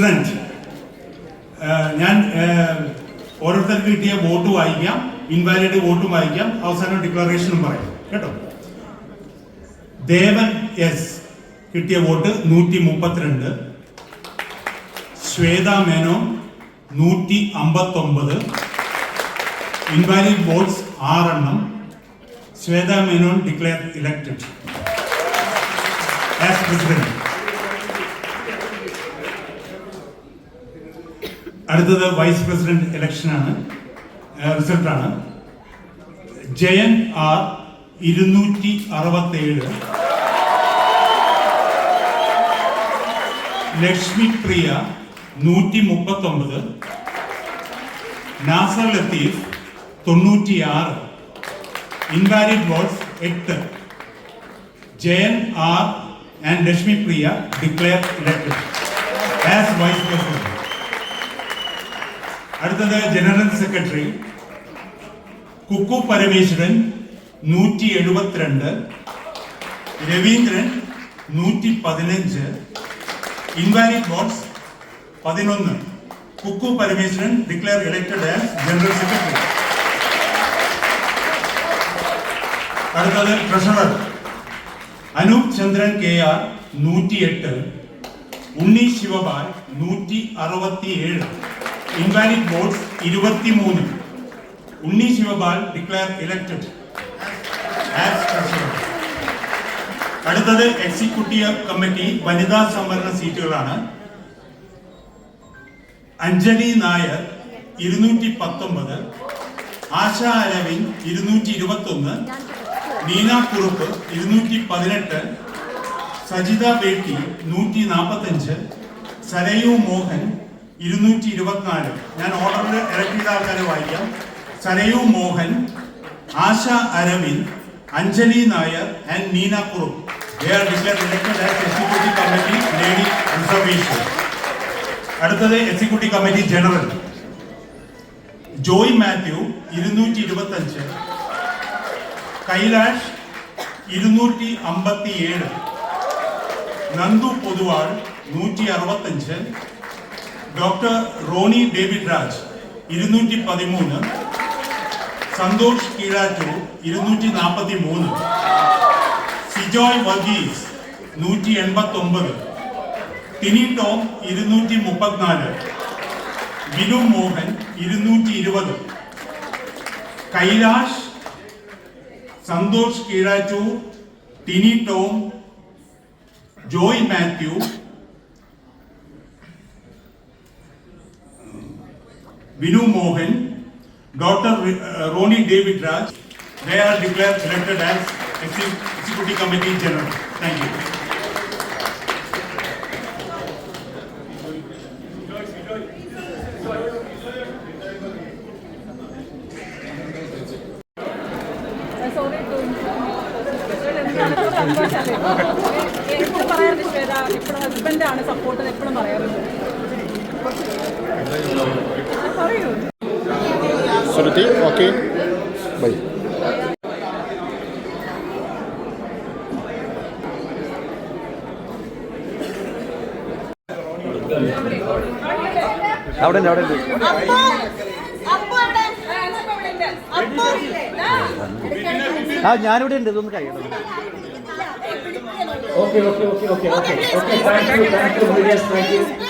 President ഞാൻ ഓരോരുത്തർക്ക് കിട്ടിയ വോട്ട് വായിക്കാം ഇൻവാലിഡ് വോട്ടും വായിക്കാം അവസാനം ഡിക്ലറേഷനും പറയാം. കേട്ടോ? ദേവൻ എസ് കിട്ടിയ വോട്ട് നൂറ്റി മുപ്പത്തിരണ്ട് ശ്വേത മേനോൻ നൂറ്റി അമ്പത്തൊമ്പത് ഇൻവാലിഡ് വോട്ട്സ് ആറെണ്ണം. Shweta Menon declare elected as president അടുത്തത് വൈസ് പ്രസിഡന്റ് ഇലക്ഷനാണ് റിസൾട്ടാണ് ജയൻ ആർ ഇരുന്നൂറ്റി അറുപത്തേഴ്. ലക്ഷ്മി പ്രിയ നൂറ്റി മുപ്പത്തൊമ്പത്. നാസർ ലത്തീഫ് തൊണ്ണൂറ്റിയാറ്. ഇൻവാലിഡ് വോട്ട്സ് എട്ട്. Jayan R and Lakshmi Priya declare elected. As vice president അടുത്തത് ജനറൽ സെക്രട്ടറി കുക്കു പരമേശ്വരൻ നൂറ്റി എഴുപത്തിരണ്ട് രവീന്ദ്രൻ നൂറ്റി പതിനഞ്ച് ഇൻവാലിഡ് വോട്ട്സ് പതിനൊന്ന്. Kukku Parameswaran declare elected as general secretary. അടുത്തത് treasurer Anoop Chandran K R നൂറ്റിയെട്ട് ഉണ്ണി ശിവപാൽ നൂറ്റി അറുപത്തിയേഴ്. ഇൻവാലിഡ് വോട്ട്സ് ഇരുപത്തിമൂന്ന്. ഉണ്ണി ശിവപാൽ ഡിക്ലെയർ ഇലക്റ്റഡ് അടുത്തത് എക്സിക്യൂട്ടീവ് കമ്മിറ്റി വനിതാ സംവരണ സീറ്റുകളാണ്. അഞ്ജലി നായർ ഇരുന്നൂറ്റി പത്തൊമ്പത് ആശ അരവിന്ദ് ഇരുന്നൂറ്റി ഇരുപത്തി ഒന്ന് നീന കുറുപ്പ് ഇരുന്നൂറ്റി പതിനെട്ട് സജിത ബേട്ടി നൂറ്റി നാൽപ്പത്തഞ്ച് സരയു മോഹൻ ഇരുന്നൂറ്റി ഇരുപത്തിനാല് ഞാൻ ഓർഡറിൽ ഇറക്കി ആൾക്കാരെ വായിക്കാം. സരയു മോഹൻ ആശ അരവിന്ദ് അഞ്ജലി നായർ ആൻഡ് നീന കുറുപ്പ്. അടുത്തത് executive committee general Joy Mathew ഇരുന്നൂറ്റി ഇരുപത്തി അഞ്ച് കൈലാഷ് ഇരുന്നൂറ്റി അമ്പത്തി ഏഴ് നന്ദു പൊതുവാൾ നൂറ്റി അറുപത്തഞ്ച് ഡോക്ടർ റോണി ഡേവിഡ് രാജ് ഇരുന്നൂറ്റി പതിമൂന്ന് സന്തോഷ് കീഴാറ്റൂർ ഇരുന്നൂറ്റി നാൽപ്പത്തി മൂന്ന് സിജോയ് വർഗീസ് നൂറ്റി എൺപത്തി ഒമ്പത് ടിനി ടോം ഇരുന്നൂറ്റി മുപ്പത്തിനാല് വിനു മോഹൻ ഇരുന്നൂറ്റി ഇരുപത് Kailash Santhosh Keezhattoor Tini Tom Joy Mathew Vinu Mohan doctor Ronnie David Raj they are declared elected as Exec- executive committee general thank you sorry എപ്പോഴും പറയാറുണ്ട് ശ്വേത എപ്പോഴും ഹസ്ബൻഡാണ് സപ്പോർട്ട് എപ്പോഴും പറയാറുണ്ട് പറയൂ ശ്രുതി ഓക്കെ ബൈ അവിടെ ഉണ്ട് അവിടെ ഉണ്ട് ആ ഞാനിവിടെ ഉണ്ട് ഇതൊന്ന് കഴിയണം Okay, okay, okay, okay, okay. Okay, thank you, thank you, Yes,